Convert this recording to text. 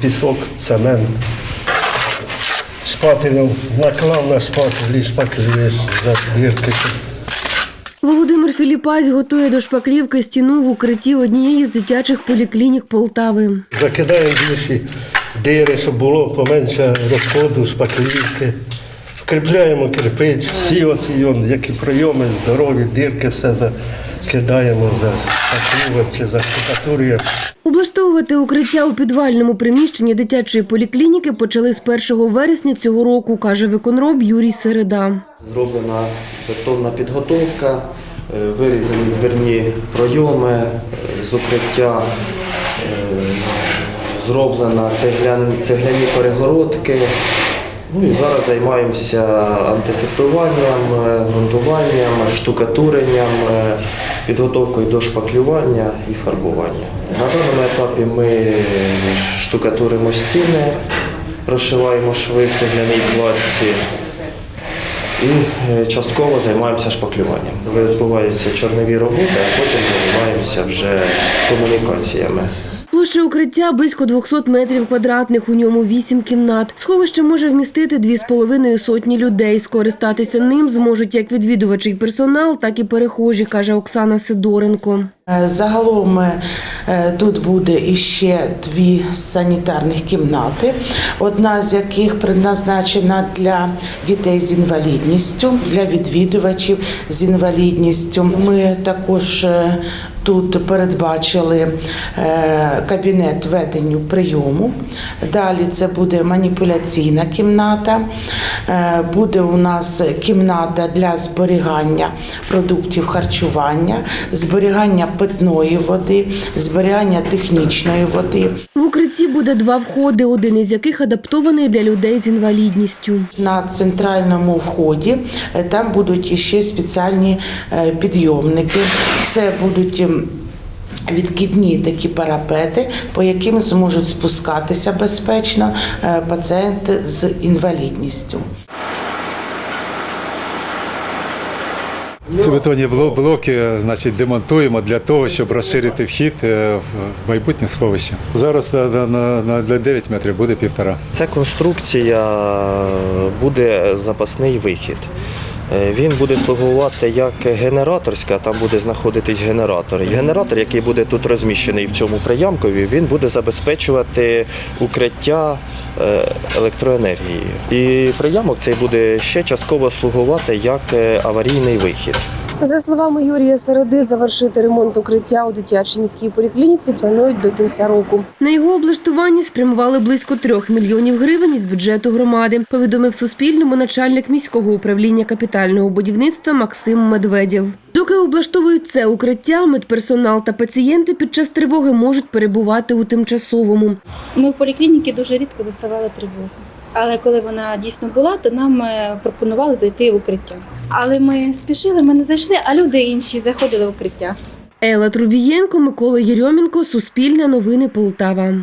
Пісок, цемент. Шпателем наклав на шпатель і шпаклюєш за дірки. Володимир Філіпась готує до шпаклівки стіну в укритті однієї з дитячих поліклінік Полтави. Закидаємо більші дири, щоб було поменше розходу, шпаклівки. Вкріпляємо кирпич, всі оці, які прийоми, здорові, дірки, все закидаємо, зашпаклюємо чи заштукатурюємо. Облаштовувати укриття у підвальному приміщенні дитячої поліклініки почали з 1 вересня цього року, каже виконроб Юрій Середа. Зроблена бетонна підготовка, е, вирізані дверні пройоми е, з укриття, е, зроблена цегляні перегородки. Ну і зараз займаємося антисептуванням, е, ґрунтуванням, штукатуренням, е, підготовкою до шпаклювання і фарбування. На даному етапі ми штукатуримо стіни, розшиваємо шви в цегляній кладці. І е, частково займаємося шпаклюванням. Відбуваються чорнові роботи, а потім займаємося вже комунікаціями. Площа укриття близько 200 метрів квадратних, у ньому 8 кімнат. Сховище може вмістити 2,5 сотні людей. Скористатися ним зможуть як відвідувачі й персонал, так і перехожі, каже Оксана Сидоренко. Е, Загалом е, тут буде іще дві санітарних кімнати, одна з яких предназначена для дітей з інвалідністю, для відвідувачів з інвалідністю. Ми також е, тут передбачили е, кабінет веденню прийому. Далі це буде маніпуляційна кімната, Е, буде у нас кімната для зберігання продуктів харчування, зберігання питної води, зберігання технічної води. В укритті буде два входи, один із яких адаптований для людей з інвалідністю. На центральному вході е, там будуть іще спеціальні підйомники. Це будуть відкидні такі парапети, по яким зможуть спускатися безпечно е, пацієнти з інвалідністю. Ці бетонні блоки значить, демонтуємо для того, щоб розширити вхід е, в майбутнє сховище. Зараз для 9 метрів буде півтора. Ця конструкція буде запасний вихід. Е, Він буде слугувати як генераторська, там буде знаходитись генератор. Генератор, який буде тут розміщений в цьому приямкові, він буде забезпечувати укриття е, електроенергією. І приямок цей буде ще частково слугувати як е, аварійний вихід. За словами Юрія Середи, завершити ремонт укриття у дитячій міській поліклініці планують до кінця року. На його облаштуванні спрямували близько трьох мільйонів гривень із бюджету громади. Повідомив Суспільному начальник міського управління капітального будівництва Максим Медведєв. Доки облаштовують це укриття, медперсонал та пацієнти під час тривоги можуть перебувати у тимчасовому. Ми в поліклініці дуже рідко заставали тривогу. Але коли вона дійсно була, то нам е, пропонували зайти в укриття. Але ми спішили, ми не зайшли, а люди інші заходили в укриття. Ела Трубієнко, Микола Єрьомінко, Суспільне новини Полтава.